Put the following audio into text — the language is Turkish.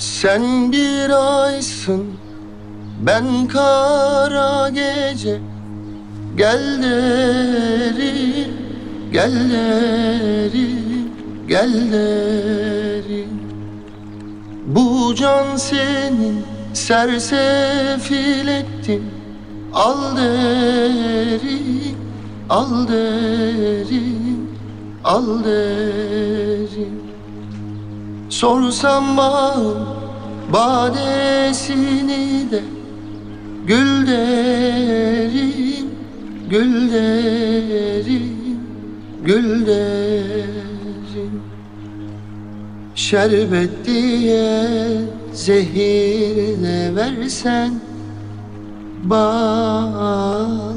Sen bir aysın, ben kara gece. Gel derim, gel derim, gel derim. Bu can senin sersefil ettim. Al derim, al derim, al derim. Sorsam bağım badesini de Gül derim, gül derim, gül derim. Şerbet diye zehir de versen Bana